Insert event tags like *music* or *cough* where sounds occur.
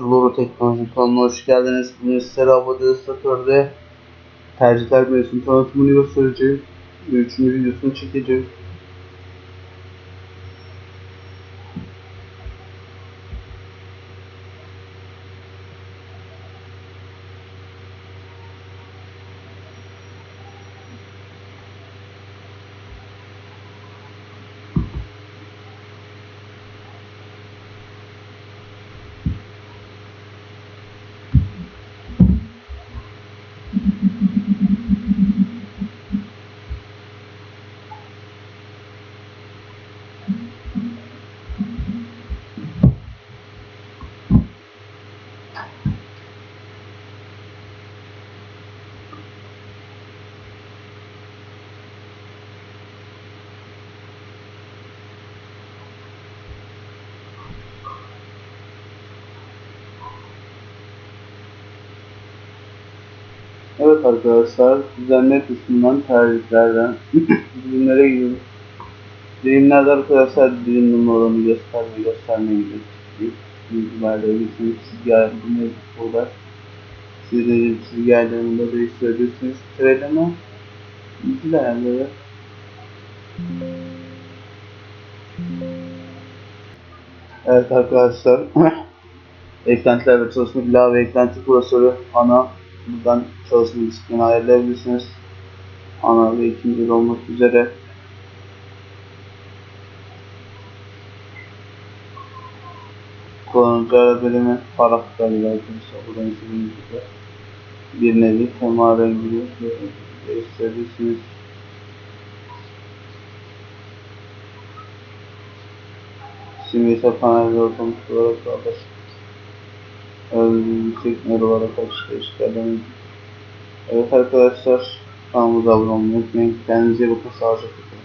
Loro Teknoloji kanalına hoş geldiniz. Bugün sizlere Statör'de tercihler menüsünün tanıtımını göstereceğim. Üçüncü videosunu çekeceğim. Evet arkadaşlar, düzenle kısmından tercihlerden *clears throat* dilimlere gidiyoruz. Dilimlerde arkadaşlar dilim numaralarını gösterme gösterme gibi bilgilerle bilirsiniz. Çizgi ayarını burada. Siz de çizgi ayarlarını da değiştirebilirsiniz. Sıralama bilgi ayarları. Evet arkadaşlar, *clears throat* eklentiler ve çalışma ilave eklenti prosesörü ana buradan çalışma disiplini ayarlayabilirsiniz. Ana ve ikinci olmak üzere. Kullanıcı bölümü karakterler arkadaşlar. Buradan istediğiniz bir nevi tema rengini değiştirebilirsiniz. Simgesel panel ve otomatik olarak bağdaş nöro olarak açıkta işlerden Evet arkadaşlar kanalımıza abone olmayı unutmayın. Kendinize bakın. Sağlıcakla kalın.